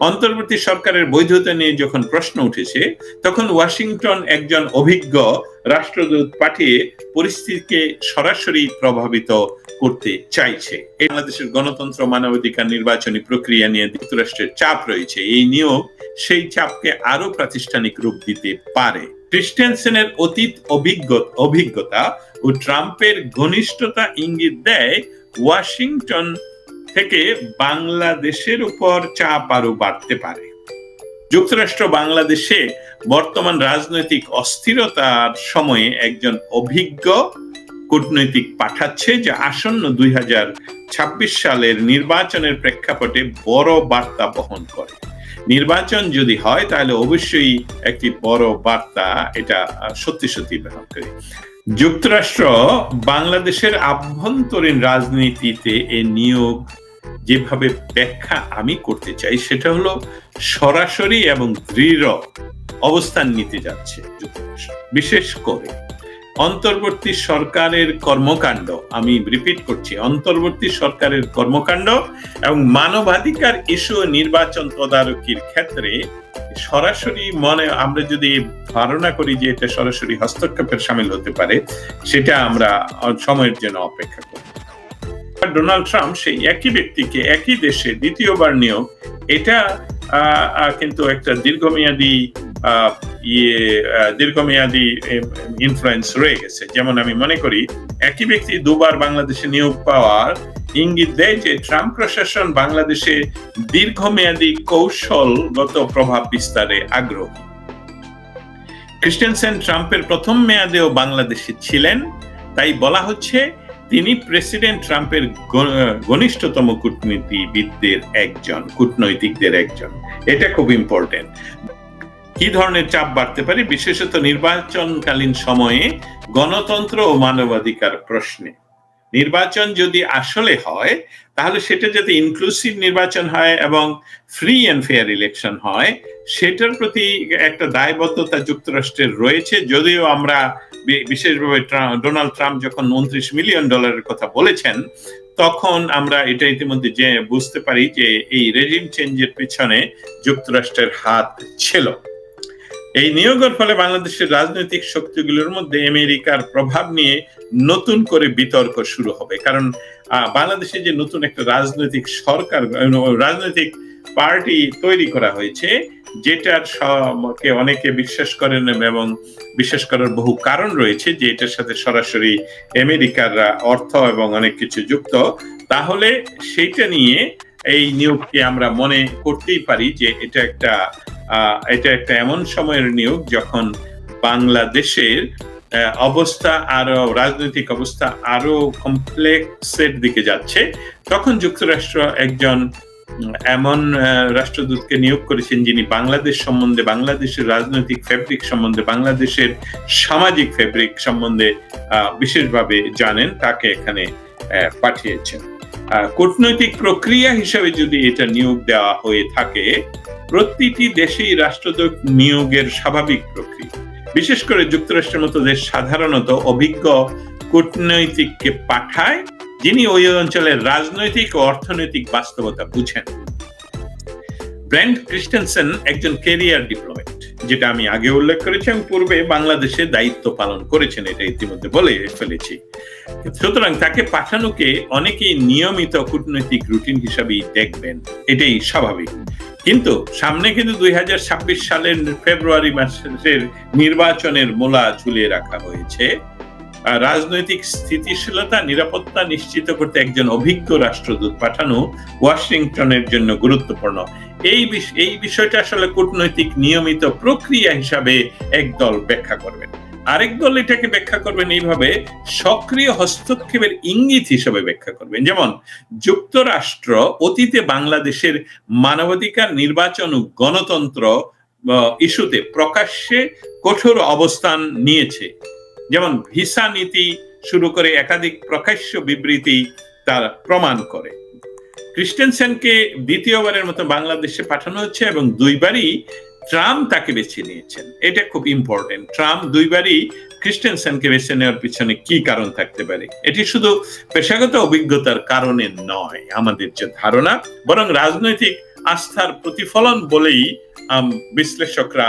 অন্তর্বর্তী সরকারের বৈধতা নিয়ে যখন প্রশ্ন উঠেছে, তখন ওয়াশিংটন একজন অভিজ্ঞ রাষ্ট্রদূত পাঠিয়ে পরিস্থিতিকে সরাসরি প্রভাবিত করতে চাইছে। বাংলাদেশের গণতন্ত্র, মানবাধিকার নির্বাচনী প্রক্রিয়া নিয়ে যুক্তরাষ্ট্রের চাপ রয়েছে। এই নিয়োগ সেই চাপকে আরও প্রাতিষ্ঠানিক রূপ দিতে পারে। ক্রিস্টেনসেনের অতীত অভিজ্ঞ অভিজ্ঞতা ও ট্রাম্পের ঘনিষ্ঠতা ইঙ্গিত দেয় ওয়াশিংটন থেকে বাংলাদেশের উপর চাপ আরও বাড়তে পারে। যুক্তরাষ্ট্র বাংলাদেশে বর্তমান রাজনৈতিক অস্থিরতার সময়ে একজন অভিজ্ঞ কূটনৈতিক পাঠাচ্ছে যে আসন্ন দুই সালের নির্বাচনের প্রেক্ষাপটে বড় বার্তা বহন করে। নির্বাচন যদি হয়, তাহলে অবশ্যই একটি বড় বার্তা, এটা সত্যি সত্যি বহন করে যুক্তরাষ্ট্র বাংলাদেশের আভ্যন্তরীণ রাজনীতিতে এ নিয়োগ যেভাবে ব্যাখ্যা আমি করতে চাই, সেটা হলো সরাসরি এবং দৃঢ় অবস্থান নিতে যাচ্ছে বিশেষ করে অন্তর্বর্তী সরকারের কর্মকাণ্ড, আমি রিপিট করছি, অন্তর্বর্তী সরকারের কর্মকাণ্ড এবং মানবাধিকার ইস্যু নির্বাচন তদারকির ক্ষেত্রে সরাসরি মনে, আমরা যদি ধারণা করি যে এটা সরাসরি হস্তক্ষেপের সামিল হতে পারে, সেটা আমরা সময়ের জন্য অপেক্ষা করি ডোনাল্ড ট্রাম্প সেই একই ব্যক্তিকে একই দেশে দ্বিতীয়বার নিয়োগ, এটা কিন্তু একটা দীর্ঘমেয়াদী ইয়ে দীর্ঘমেয়াদী ইনফ্লুয়েন্স রয়ে গেছে। যেমন আমি মনে করি, একই ব্যক্তি দুবার বাংলাদেশে নিয়োগ পাওয়ার ইঙ্গিত দেয় যে ট্রাম্প প্রশাসন বাংলাদেশে দীর্ঘমেয়াদী কৌশলগত প্রভাব বিস্তারে আগ্রহী। ক্রিস্টেনসেন ট্রাম্পের প্রথম মেয়াদেও বাংলাদেশে ছিলেন, তাই বলা হচ্ছে তিনি প্রেসিডেন্ট ট্রাম্পের ঘনিষ্ঠতম কূটনীতিবিদদের একজন, কূটনৈতিকদের একজন। এটা খুব ইম্পর্টেন্ট কি ধরনের চাপ বাড়তে পারে? বিশেষত নির্বাচনকালীন সময়ে গণতন্ত্র ও মানবাধিকার প্রশ্নে। নির্বাচন যদি আসলে হয়, তাহলে সেটা যাতে ইনক্লুসিভ নির্বাচন হয় এবং ফ্রি অ্যান্ড ফেয়ার ইলেকশন হয়, সেটার প্রতি একটা দায়বদ্ধতা যুক্তরাষ্ট্রের রয়েছে। যদিও আমরা বিশেষভাবে ডোনাল্ড ট্রাম্প যখন উনত্রিশ মিলিয়ন ডলারের কথা বলেছেন, তখন আমরা এটা ইতিমধ্যে যে, বুঝতে পারি যে, এই রেজিম চেঞ্জের পিছনে যুক্তরাষ্ট্রের হাত ছিল। এই নিয়োগের ফলে বাংলাদেশের রাজনৈতিক শক্তিগুলোর মধ্যে আমেরিকার প্রভাব নিয়ে নতুন করে বিতর্ক শুরু হবে। কারণ বাংলাদেশে যে নতুন একটা রাজনৈতিক সরকার রাজনৈতিক পার্টি তৈরি করা হয়েছে, যেটার কে অনেকে বিশ্বাস করেন এবং বিশ্বাস করার বহু কারণ রয়েছে যে এটার সাথে সরাসরি আমেরিকার অর্থ এবং অনেক কিছু যুক্ত। তাহলে সেইটা নিয়ে এই নিয়োগকে আমরা মনে করতেই পারি যে এটা একটা এটা একটা এমন সময়ের নিয়োগ যখন বাংলাদেশের অবস্থা আরও, রাজনৈতিক অবস্থা আরও কমপ্লেক্সের দিকে যাচ্ছে, তখন যুক্তরাষ্ট্র একজন এমন রাষ্ট্রদূতকে নিয়োগ করেছেন যিনি বাংলাদেশ সম্বন্ধে, বাংলাদেশের রাজনৈতিক ফেব্রিক সম্বন্ধে, বাংলাদেশের সামাজিক ফেব্রিক সম্বন্ধে বিশেষভাবে জানেন, তাকে এখানে পাঠিয়েছেন। কূটনৈতিক প্রক্রিয়া হিসেবে যদি এটা নিয়োগ দেওয়া হয়ে থাকে, প্রতিটি দেশেই রাষ্ট্রদূত নিয়োগের স্বাভাবিক প্রক্রিয়া। বিশেষ করে যুক্তরাষ্ট্রের মতো দেশ সাধারণত অভিজ্ঞ কূটনৈতিককে পাঠায়, যিনি ওই অঞ্চলের রাজনৈতিক ও অর্থনৈতিক বাস্তবতা বুঝেন। ব্র্যান্ড ক্রিস্টেনসেন একজন কেরিয়ার ডিপ্লোমেট যেটা আমি আগে উল্লেখ করেছি এবং পূর্বে বাংলাদেশে দায়িত্ব পালন করেছেন, এটা ইতিমধ্যে বলে ফেলেছি। সুতরাং তাকে পাঠানোকে অনেকেই নিয়মিত কূটনৈতিক রুটিন হিসাবেই দেখবেন, এটাই স্বাভাবিক। কিন্তু সামনে কিন্তু দুই হাজার ছাব্বিশ সালের ফেব্রুয়ারি মাসের নির্বাচনের মোলা ঝুলিয়ে রাখা হয়েছে। রাজনৈতিক স্থিতিশীলতা, নিরাপত্তা নিশ্চিত করতে একজন অভিজ্ঞ রাষ্ট্রদূত পাঠানো ওয়াশিংটনের জন্য গুরুত্বপূর্ণ। এই এই বিষয়টা আসলে কূটনৈতিক নিয়মিত প্রক্রিয়া হিসাবে একদল ব্যাখ্যা করবেন। আরেক দল এটাকে ব্যাখ্যা করবেন এইভাবে সক্রিয় হস্তক্ষেপের ইঙ্গিত হিসেবে ব্যাখ্যা করবেন। যেমন, যুক্তরাষ্ট্র অতীতে বাংলাদেশের মানবাধিকার নির্বাচন ও গণতন্ত্র ইস্যুতে প্রকাশ্যে কঠোর অবস্থান নিয়েছে। যেমন, ভিসা নীতি শুরু করে একাধিক প্রকাশ্য বিবৃতি তার প্রমাণ করে। ক্রিস্টেনসেনকে দ্বিতীয়বারের মতো বাংলাদেশে পাঠানো হচ্ছে এবং দুইবারই ট্রাম্প তাকে বেছে নিয়েছেন। এটা খুব ইম্পর্টেন্ট ট্রাম্প দুইবারই ক্রিস্টেনসেনকে বেছে নেওয়ার পিছনে কি কারণ থাকতে পারে? এটি শুধু পেশাগত অভিজ্ঞতার কারণে নয়, আমাদের যে ধারণা, বরং রাজনৈতিক আস্থার প্রতিফলন বলেই বিশ্লেষকরা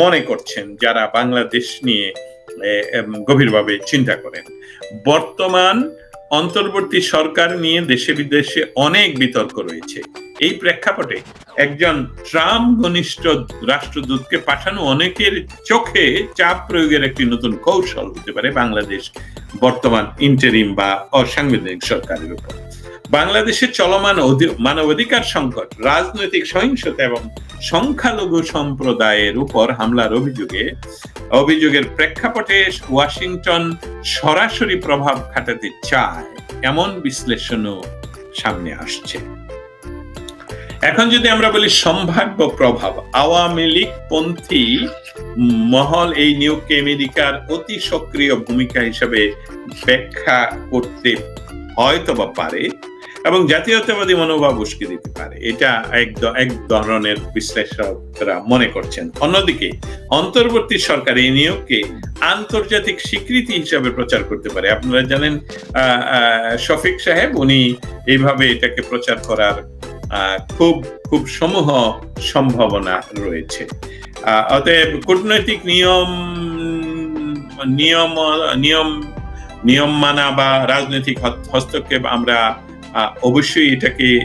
মনে করছেন, যারা বাংলাদেশ নিয়ে গভীরভাবে চিন্তা করেন। বর্তমান অন্তর্বর্তী সরকার নিয়ে দেশে বিদেশে অনেক বিতর্ক রয়েছে। এই প্রেক্ষাপটে একজন ট্রাম্প ঘনিষ্ঠ রাষ্ট্রদূতকে পাঠানো অনেকের চোখে চাপ প্রয়োগের একটি নতুন কৌশল হতে পারে বাংলাদেশ বর্তমান ইন্টারিম বা অসাংবিধানিক সরকারের উপর। বাংলাদেশে চলমান মানবাধিকার সংকট, রাজনৈতিক সহিংসতা এবং সংখ্যালঘু সম্প্রদায়ের উপর হামলার অভিযোগে, অভিযোগের প্রেক্ষাপটে ওয়াশিংটন সরাসরি প্রভাব খাটাতে চায়। এমন বিশ্লেষণও সামনে আসছে। এখন যদি আমরা বলি সম্ভাব্য প্রভাব, আওয়ামী লীগ পন্থী মহল এই নিয়োগকে আমেরিকার অতি সক্রিয় ভূমিকা হিসেবে ব্যাখ্যা করতে হয়তো বা পারে। এবং জাতীয়তাবাদী মনোভাব উস্কে দিতে পারে। এটা এক এক ধরনের বিশ্লেষকরা মনে করছেন। অন্যদিকে, অন্তর্বর্তী সরকার এই নিয়োগকে আন্তর্জাতিক স্বীকৃতি হিসাবে প্রচার করতে পারে। আপনারা জানেন শফিক সাহেব, উনি এইভাবে এটাকে প্রচার করার খুব খুব সমূহ সম্ভাবনা রয়েছে। অতএব কূটনৈতিক নিয়ম নিয়ম নিয়ম নিয়ম মানা বা রাজনৈতিক হস্তক্ষেপ আমরা অবশ্যই এটাকে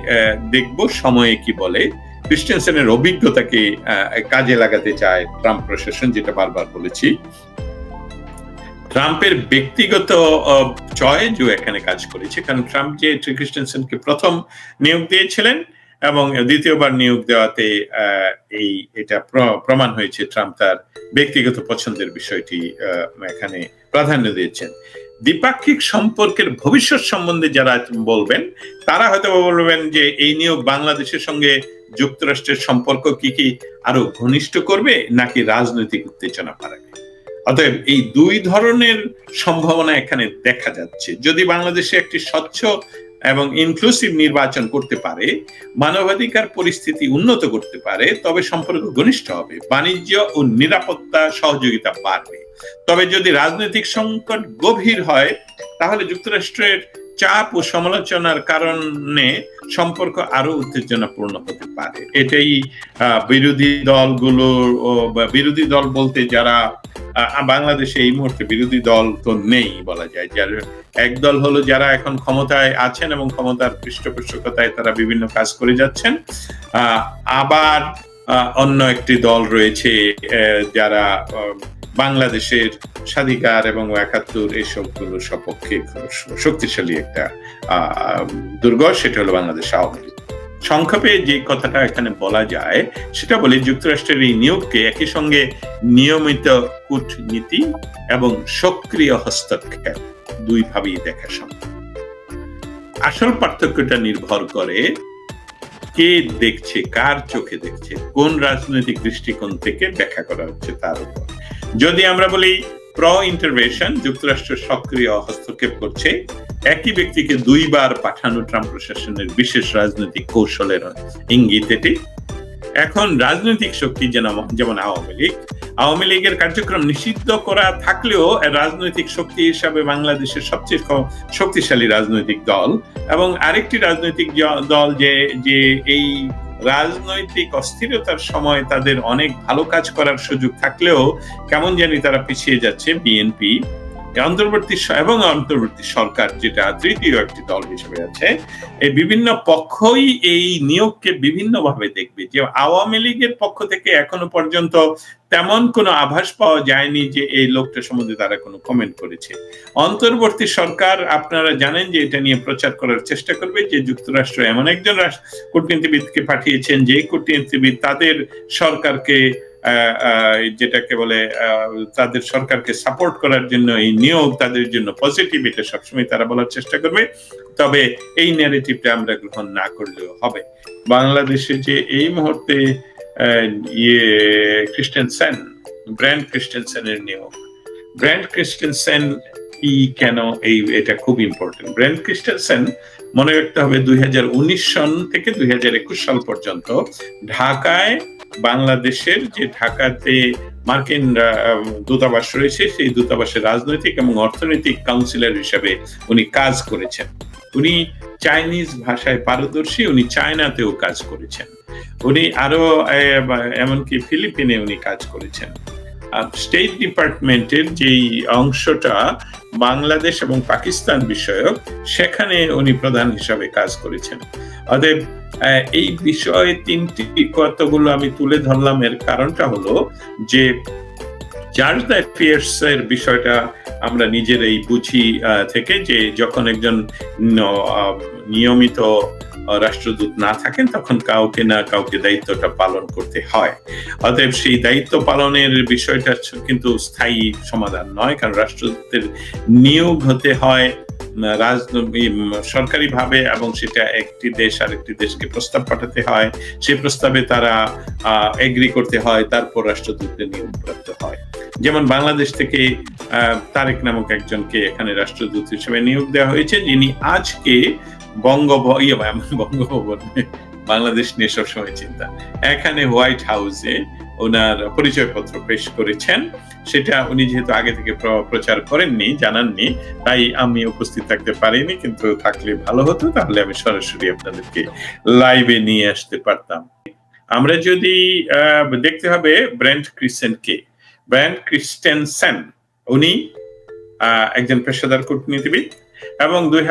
দেখব সময়ে কি বলে। ক্রিস্টিয়ানসেনের অভিজ্ঞতাকে কাজে লাগাতে চায় ট্রাম্প প্রশাসন, যেটা বারবার বলেছি। ট্রাম্পের ব্যক্তিগত চয়েজও এখানে কাজ করেছে। কারণ ট্রাম্প যে ক্রিস্টিয়ানসেনকে প্রথম নিয়োগ দিয়েছিলেন এবং দ্বিতীয়বার নিয়োগ দেওয়াতে এই, এটা প্র- প্রমাণ হয়েছে ট্রাম্প তার ব্যক্তিগত পছন্দের বিষয়টি এখানে প্রাধান্য দিয়েছেন। দ্বিপাক্ষিক সম্পর্কের ভবিষ্যৎ সম্বন্ধে যারা বলবেন, তারা হয়তো বলবেন যে এই নিয়োগ বাংলাদেশের সঙ্গে যুক্তরাষ্ট্রের সম্পর্ক কি কি আরও ঘনিষ্ঠ করবে নাকি রাজনৈতিক উত্তেজনা পারাবে অতএব এই দুই ধরনের সম্ভাবনা এখানে দেখা যাচ্ছে। যদি বাংলাদেশে একটি স্বচ্ছ এবং ইনক্লুসিভ নির্বাচন করতে পারে, মানবাধিকার পরিস্থিতি উন্নত করতে পারে, তবে সম্পর্ক ঘনিষ্ঠ হবে, বাণিজ্য ও নিরাপত্তা সহযোগিতা বাড়বে। তবে যদি রাজনৈতিক সংকট গভীর হয়, তাহলে যুক্তরাষ্ট্রের চাপ ও সমালোচনার কারণে সম্পর্ক আরও উত্তেজনাপূর্ণ হতে পারে। এটাই বিরোধী দলগুলোর বিরোধী দল বলতে যারা বাংলাদেশে এই মুহূর্তে বিরোধী দল তো নেই বলা যায়। যার, এক দল হলো যারা এখন ক্ষমতায় আছেন এবং ক্ষমতার পৃষ্ঠপোষকতায় তারা বিভিন্ন কাজ করে যাচ্ছেন। আবার অন্য একটি দল রয়েছে যারা বাংলাদেশের স্বাধিকার এবং একাত্তর এসবগুলো সপক্ষে শক্তিশালী একটা দুর্গ সেটা হলো বাংলাদেশ আওয়ামী লীগ। সংক্ষেপে যে কথাটা এখানে বলা যায়, সেটা বলি যুক্তরাষ্ট্রের এই নিয়োগকে একই সঙ্গে নিয়মিত কূটনীতি এবং সক্রিয় হস্তক্ষেপ দুইভাবেই দেখা সম্ভব। আসল পার্থক্যটা নির্ভর করে কে দেখছে, কার চোখে দেখছে, কোন রাজনৈতিক দৃষ্টিকোণ থেকে ব্যাখ্যা করা হচ্ছে তার উপর। যদি আমরা বলি প্র ইন্টারভেশন যুক্তরাষ্ট্র সক্রিয় হস্তক্ষেপ করছে, একই ব্যক্তিকে দুইবার পাঠানো ট্রাম্প প্রশাসনের বিশেষ রাজনৈতিক কৌশলের ইঙ্গিত এটি। এখন রাজনৈতিক শক্তি যেমন আওয়ামী লীগ, আওয়ামী লীগের কার্যক্রম নিষিদ্ধ করা থাকলেও রাজনৈতিক শক্তি হিসাবে বাংলাদেশের সবচেয়ে শক্তিশালী রাজনৈতিক দল এবং আরেকটি রাজনৈতিক দল যে যে এই রাজনৈতিক অস্থিরতার সময় তাদের অনেক ভালো কাজ করার সুযোগ থাকলেও কেমন জানি তারা পিছিয়ে যাচ্ছে বিএনপি অন্তর্বর্তী এবং অন্তর্বর্তী সরকার, যেটা তৃতীয় একটি দল হিসেবে আছে, এই বিভিন্ন পক্ষই এই নিয়োগকে বিভিন্নভাবে দেখবে যে আওয়ামী লীগের পক্ষ থেকে এখনও পর্যন্ত তেমন কোনো আভাস পাওয়া যায়নি যে এই লোকটা সম্বন্ধে তারা কোনো কমেন্ট করেছে। অন্তর্বর্তী সরকার, আপনারা জানেন যে এটা নিয়ে প্রচার করার চেষ্টা করবে যে যুক্তরাষ্ট্র এমন একজন কূটনীতিবিদকে পাঠিয়েছেন যে কূটনীতিবিদ তাদের সরকারকে যেটাকে বলে তাদের সরকারকে সাপোর্ট করার জন্য, এই নিয়োগ তাদের জন্য পজিটিভ এটা সবসময় তারা বলার চেষ্টা করবে। তবে এই ন্যারেটিভটা আমরা গ্রহণ না করলেও হবে। বাংলাদেশে যে এই মুহূর্তে ইয়ে ক্রিস্টেনসেন ব্র্যান্ড ক্রিস্টেনসেনের নিয়োগ। ব্র্যান্ড ক্রিস্টেনসেন কি কেন এই, এটা খুব ইম্পর্টেন্ট ব্র্যান্ড ক্রিস্টেনসেন মনে রাখতে হবে দুই সন থেকে দুই সাল পর্যন্ত ঢাকায় বাংলাদেশের যে ঢাকাতে মার্কিন দূতাবাস রয়েছে, সেই দূতাবাসের রাজনৈতিক এবং অর্থনৈতিক কাউন্সিলর হিসেবে উনি কাজ করেছেন। উনি চাইনিজ ভাষায় পারদর্শী, উনি চায়নাতেও কাজ করেছেন। উনি আরও এমনকি ফিলিপিনে উনি কাজ করেছেন। স্টেট ডিপার্টমেন্টের যেই অংশটা বাংলাদেশ এবং পাকিস্তান বিষয়ক, সেখানে উনি প্রধান হিসাবে কাজ করেছেন। অতএব এই বিষয়ে তিনটি কতগুলো আমি তুলে ধরলাম, এর কারণটা হলো যে চার্জ অ্যাফেয়ার্স এর বিষয়টা আমরা নিজেরাই বুঝি থেকে যে যখন একজন নিয়মিত রাষ্ট্রদূত না থাকেন, তখন কাউকে না কাউকে দায়িত্বটা পালন করতে হয়। অতএব সেই দায়িত্ব পালনের বিষয়টা কিন্তু স্থায়ী সমাধান নয়, কারণ রাষ্ট্রদূতের নিয়োগ হতে হয় সরকারি ভাবে এবং সেটা একটি দেশ আর একটি দেশকে প্রস্তাব পাঠাতে হয়। সেই প্রস্তাবে তারা এগ্রি করতে হয় তারপর রাষ্ট্রদূতের নিয়োগ প্রাপ্ত হয়। যেমন বাংলাদেশ থেকে তারেক নামক একজনকে এখানে রাষ্ট্রদূত হিসেবে নিয়োগ দেওয়া হয়েছে যিনি আজকে বঙ্গ ইয়ে, বঙ্গভবন বাংলাদেশ নিয়ে সবসময় চিন্তা। এখানে হোয়াইট হাউসে ওনার পরিচয়পত্র পেশ করেছেন। সেটা উনি যেহেতু আগে থেকে প্রচার করেননি, জানাননি, তাই আমি উপস্থিত থাকতে পারিনি, কিন্তু থাকলে ভালো হতো, তাহলে আমি সরাসরি আপনাদেরকে লাইভে নিয়ে আসতে পারতাম। আমরা যদি দেখতে হবে ব্র্যান্ড ক্রিসেনকে। ব্র্যান্ড ক্রিস্টেনসেন, উনি একজন পেশাদার কূটনীতিবিদ এবং দুই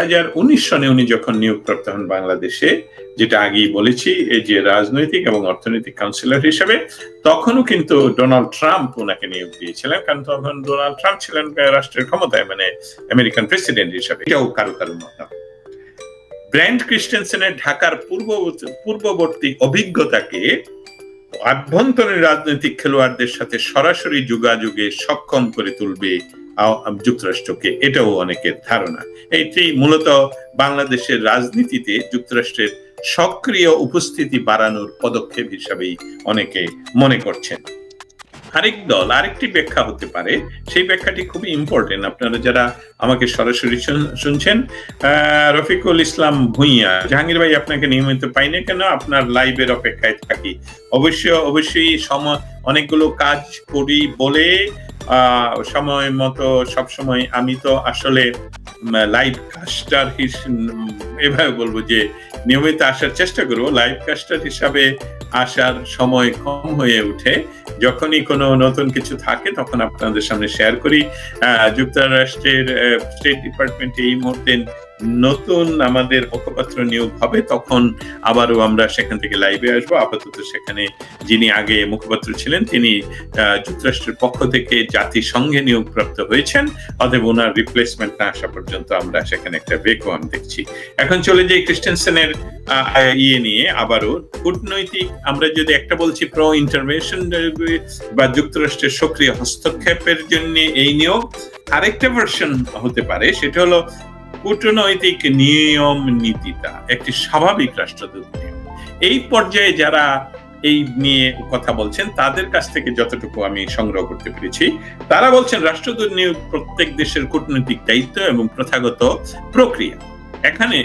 সনে উনি যখন নিয়োগপ্রাপ্ত হন বাংলাদেশে, যেটা আগেই বলেছি, এই যে রাজনৈতিক এবং অর্থনৈতিক কাউন্সিলর হিসেবে, তখনও কিন্তু ডোনাল্ড ট্রাম্প ওনাকে নিয়োগ দিয়েছিলেন। কারণ তখন ডোনাল্ড ট্রাম্প ছিলেন রাষ্ট্রের ক্ষমতায় মানে আমেরিকান প্রেসিডেন্ট হিসেবে। এটাও কারও কারও মত ব্র্যান্ড ক্রিস্টেনসেনের ঢাকার পূর্ব, পূর্ববর্তী অভিজ্ঞতাকে আভ্যন্তরীণ রাজনৈতিক খেলোয়াড়দের সাথে সরাসরি যোগাযোগে সক্ষম করে তুলবে যুক্তরাষ্ট্রকে। এটাও অনেকের ধারণা। এটি মূলত বাংলাদেশের রাজনীতিতে যুক্তরাষ্ট্রের সক্রিয় উপস্থিতি বাড়ানোর পদক্ষেপ হিসাবেই অনেকে মনে করছেন। আরেক দল, আরেকটি ব্যাখ্যা হতে পারে। সেই ব্যাখ্যাটি খুবই ইম্পর্টেন্ট আপনারা যারা আমাকে সরাসরি শুনছেন রফিকুল ইসলাম ভুইয়া, জাহাঙ্গীর ভাই আপনাকে নিয়মিত পাই না কেন? আপনার লাইভের অপেক্ষায় থাকি। অবশ্যই অবশ্যই সময় অনেকগুলো কাজ করি বলে সময় মতো সবসময় আমি তো আসলে লাইভ কাস্টার এভাবে বলব যে, নিয়মিত আসার চেষ্টা করব। লাইভ কাস্টার হিসাবে আসার সময় কম হয়ে উঠে যখনই কোনো নতুন কিছু থাকে, তখন আপনাদের সামনে শেয়ার করি। যুক্তরাষ্ট্রের স্টেট ডিপার্টমেন্টে এই মুহূর্তে নতুন আমাদের মুখপাত্র নিয়োগ হবে, তখন আবারও আমরা সেখান থেকে লাইভে আসব। আপাতত সেখানে যিনি আগে মুখপাত্র ছিলেন, তিনি যুক্তরাষ্ট্রের পক্ষ থেকে জাতিসংঘে নিয়োগপ্রাপ্ত হয়েছেন। অতএব ওনার রিপ্লেসমেন্ট না আসা পর্যন্ত আমরা সেখানে একটা ভেকুয়াম দেখছি। এখন চলে যাই ক্রিস্টেনসেনের ইয়ে নিয়ে আবারও কূটনৈতিক, আমরা যদি একটা বলছি প্রো ইন্টারভেনশন বা যুক্তরাষ্ট্রের সক্রিয় হস্তক্ষেপের জন্য এই নিয়োগ আরেকটা ভার্সন হতে পারে, সেটা হলো কূটনৈতিক নিয়ম নীতিটা, একটি স্বাভাবিক রাষ্ট্রদূত এই পর্যায়ে যারা এই নিয়ে কথা বলছেন, তাদের কাছ থেকে যতটুকু আমি সংগ্রহ করতে পেরেছি, তারা বলছেন রাষ্ট্রদূত নিয়োগ প্রত্যেক দেশের কূটনৈতিক দায়িত্ব এবং প্রথাগত প্রক্রিয়া। এখানে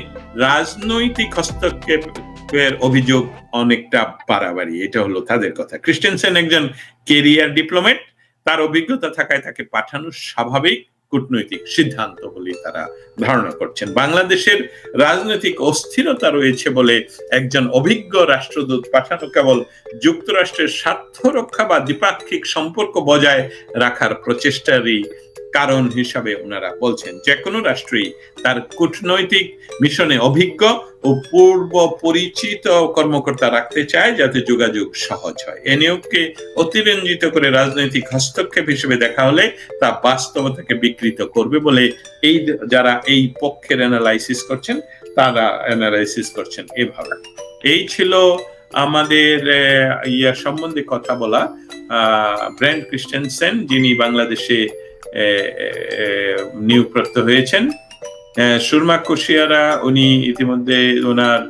রাজনৈতিক হস্তক্ষেপের অভিযোগ অনেকটা বাড়াবাড়ি, এটা হলো তাদের কথা। ক্রিস্টেনসেন একজন কেরিয়ার ডিপ্লোমেট তার অভিজ্ঞতা থাকায় তাকে পাঠানো স্বাভাবিক কূটনৈতিক সিদ্ধান্ত বলে তারা ধারণা করছেন। বাংলাদেশের রাজনৈতিক অস্থিরতা রয়েছে বলে একজন অভিজ্ঞ রাষ্ট্রদূত পাঠানো কেবল যুক্তরাষ্ট্রের স্বার্থ রক্ষা বা দ্বিপাক্ষিক সম্পর্ক বজায় রাখার প্রচেষ্টারই কারণ হিসাবে ওনারা বলছেন, যে কোনো রাষ্ট্রই তার কূটনৈতিক মিশনে অভিজ্ঞ ও পূর্ব পরিচিত কর্মকর্তা রাখতে চায় যাতে যোগাযোগ সহজ হয়। এ নিয়োগকে অতিরঞ্জিত করে রাজনৈতিক হস্তক্ষেপ হিসেবে দেখা হলে তা বাস্তবতাকে বিকৃত করবে বলে এই যারা এই পক্ষের অ্যানালাইসিস করছেন, তারা অ্যানালাইসিস করছেন এভাবে। এই ছিল আমাদের ইয়ার সম্বন্ধে কথা বলা ব্র্যান্ড ক্রিস্টেনসেন, যিনি বাংলাদেশে নিয়োগপ্রাপ্ত হয়েছেন। সুরমা কুশিয়ারা, উনি ইতিমধ্যে ওনার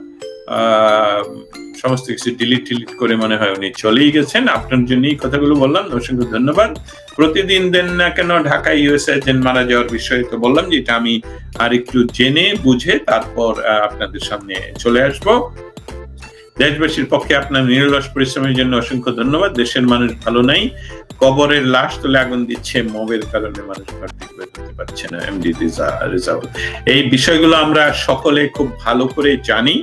সমস্ত কিছু ডিলিট টিলিট করে মনে হয় উনি চলেই গেছেন। আপনার জন্যই কথাগুলো বললাম, অসংখ্য ধন্যবাদ। প্রতিদিন দেন না কেন ঢাকা ইউএস এজেন্ট মারা যাওয়ার বিষয়ে তো বললাম যে এটা আমি আর একটু জেনে, বুঝে তারপর আপনাদের সামনে চলে আসব। দেশবাসীর পক্ষে আপনার নিরলস পরিশ্রমের জন্য অসংখ্য ধন্যবাদ। দেশের মানুষ ভালো নাই। কবরের লাশ তুলে আগুন দিচ্ছে। মবের কারণে মানুষ পারছে না এমডি রেজাউল এই বিষয়গুলো আমরা সকলে খুব ভালো করে জানি।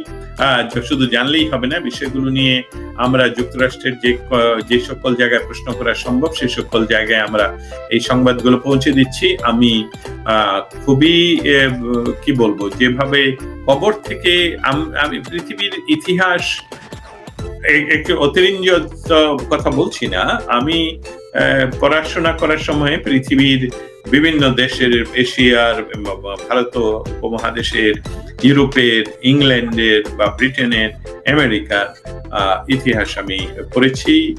শুধু জানলেই হবে না, বিষয়গুলো নিয়ে আমরা যুক্তরাষ্ট্রের যে যে সকল জায়গায় প্রশ্ন করা সম্ভব সেই সকল জায়গায় আমরা এই সংবাদগুলো পৌঁছে দিচ্ছি। আমি খুবই কি বলব? যেভাবে কবর থেকে আমি পৃথিবীর ইতিহাস একটু অতিরঞ্জিত কথা বলছি না। আমি পড়াশোনা করার সময় পৃথিবীর বিভিন্ন দেশের, এশিয়ার ভারত উপমহাদেশের, ইউরোপের, ইংল্যান্ডের, বা, ব্রিটেনের, আমেরিকার ইতিহাস আমি পড়েছি।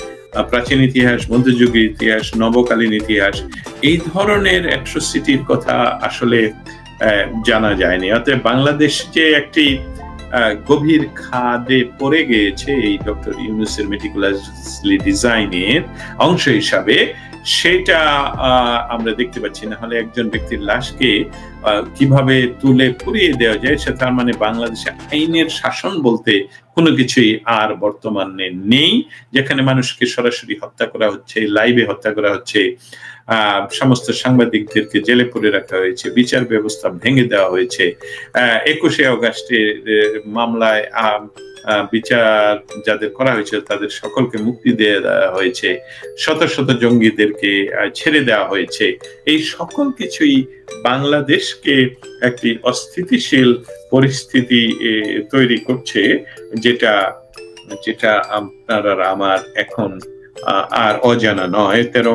প্রাচীন ইতিহাস মধ্যযুগের ইতিহাস, নবকালীন ইতিহাস, এই ধরনের অ্যাট্রোসিটির কথা আসলে জানা যায়নি। অতএব বাংলাদেশ যে একটি গভীর খাদে পড়ে গিয়েছে এই ডক্টর ইউনুসের মেটিকুলাসলি ডিজাইনের অংশ হিসাবে। সেটা আমরা দেখতে পাচ্ছি। না হলে একজন ব্যক্তির লাশকে কীভাবে তুলে পুড়িয়ে দেওয়া যায়, সে তার মানে বাংলাদেশে আইনের শাসন বলতে কোনো কিছুই আর বর্তমানে নেই, যেখানে মানুষকে সরাসরি হত্যা করা হচ্ছে, লাইভে হত্যা করা হচ্ছে সমস্ত সাংবাদিকদেরকে জেলে পুরে রাখা হয়েছে, বিচার ব্যবস্থা ভেঙে দেওয়া হয়েছে। একুশে অগাস্টের মামলায় বিচার যাদের করা হয়েছে তাদের সকলকে মুক্তি দিয়ে দেওয়া হয়েছে। শত শত জঙ্গিদেরকে ছেড়ে দেওয়া হয়েছে। এই সকল কিছুই বাংলাদেশকে একটি অস্থিতিশীল পরিস্থিতি তৈরি করছে, যেটা যেটা আপনার আমার এখন আর অজানা নয়। তেরো